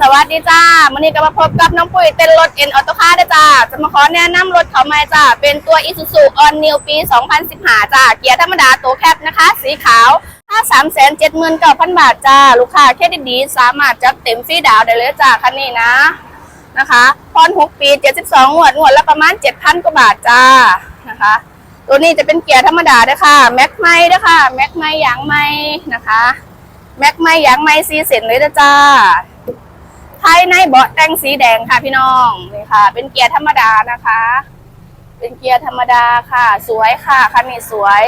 สวัสดีจ้าวันนี้ก็มาพบกับน้องปุ้ยเต้นรถเอ็นออโต้คาร์จ้า จะมาขอแนะนำรถเขาใหม่จ้า เป็นตัวอ Isuzu On New ปี 2015 จ้า เกียร์ธรรมดาตัวแคปนะคะ สีขาวค่า3 7 9 0 0 0 บาทจ้า ลูกค้าเครดิตดีสามารถจัดเต็มฟรีดาวได้เลยจ้าคันนี้นะ นะคะพอน6ปี 72งวดงวดละประมาณ 7,000 กว่าบาทจ้า นะคะ ตัวนี้จะเป็นเกียร์ธรรมดาด้วยค่ะ แม็กไม้ด้วยค่ะ แม็กไม้ยางไม้นะคะ แม็กไม้ยางไม้ซีเซนเลยจ้า ภายในเบาะแต่งสีแดงค่ะพี่น้องนี่ค่ะ เป็นเกียร์ธรรมดานะคะ เป็นเกียร์ธรรมดาค่ะ สวยค่ะคันนี้สวย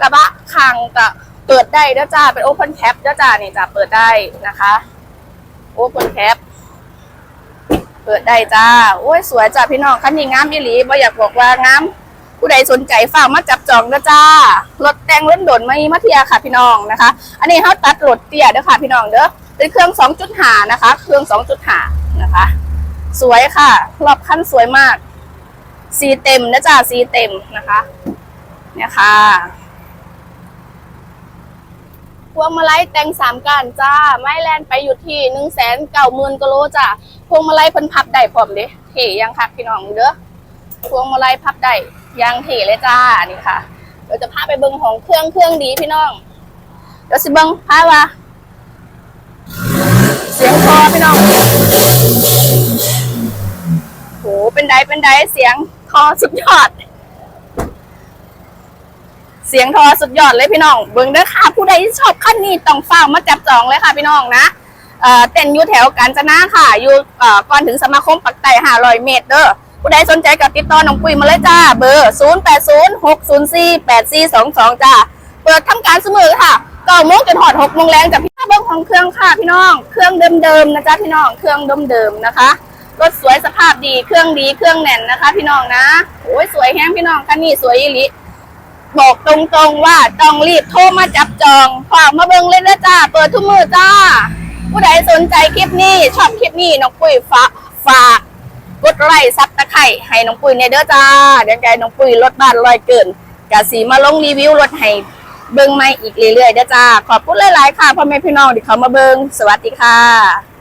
กระบะข้างก็เปิดได้ด้วยจ้าเป็นโอเพนแคปด้วยจ้านี่จ้าเปิดได้นะคะโอเพนแคปเปิดได้จ้าโอ้ยสวยจ้าพี่น้องคันนี้งามอีหลีบ่อยากบอกว่างามผู้ใดสนใจฝากมาจับจองนะจ้ารถแต่งเล่นโดนไม่มาเทียค่ะพี่น้องนะคะ อันนี้เขาตัดรถเตี้ยเด้อค่ะพี่น้องเด้อ เป็นเครื่อง2.5นะคะ เครื่อง2.5นะคะ สวยค่ะรอบคันสวยมาก สีเต็มนะจ๊ะสีเต็มนะคะเนี่ยค่ะพวงมาลัยแต่งสามการจ้า ไม้แลนไปอยู่ที่หนึ่งแสนเก้าหมื่นกโลจ้าพวงมาลัยพิ่นพับได้พร้อมเด้เท่ยังคักพี่น้องเด้อพวงมาลัยพับได้ยังเท่เลยจ้านี่ค่ะเดี๋ยวจะพาไปเบิ้งของเครื่องเครื่องดีพี่น้องเดี๋ยวสิเบิ้งพาว่า ไดเป็นไดเสียงคอสุดยอด เสียงทอสุดยอดเลยพี่น้อง เบิ่งเด้อค่ะ ผู้ใดชอบขั้นนี้ต้องฟ้ามาจับจองเลยค่ะพี่น้องนะเต้นอยู่แถวกาญจนาค่ะ อยู่ก่อนถึงสมาคมปักไต่500เมตรเด้อผู้ใดสนใจกับติดต่อน้องปุ้ยมาเลยจ้า เบอร์ 0806048422 จ้า เปิดทำการเสมอค่ะเก้าโมงจนหอดหกโมงแรงจากพี่เบิ้งของเครื่องค่ะพี่น้อง เครื่องเดิมๆนะจ๊ะพี่น้อง เครื่องเดิมๆนะคะ รถสวยสภาพดีเครื่องดีเครื่องแน่นนะคะ พี่น้องนะโอ้ยสวยแฮงพี่น้องคันนี้สวยอีหลิบอกตรงๆว่าต้องรีบโทรมาจับจองฝากมาเบิ้งเลยนะจ้าเปิดทุกมือจ้า ผู้ใดสนใจคลิปนี้ชอบคลิปนี้น้องปุ้ยฝากฝากกดไลค์ซับตะไคร่ให้น้องปุ้ยในเด้อจ้าเดี๋ยวไงน้องปุ้ยรถบ้านลอยเกินกะสีมาลงรีวิวรถให้เบิ้งไม่อีกเรื่อยๆเด้อจ้าขอบคุณหลายๆค่ะพ่อแม่พี่น้องที่เขามาเบิ้งสวัสดีค่ะ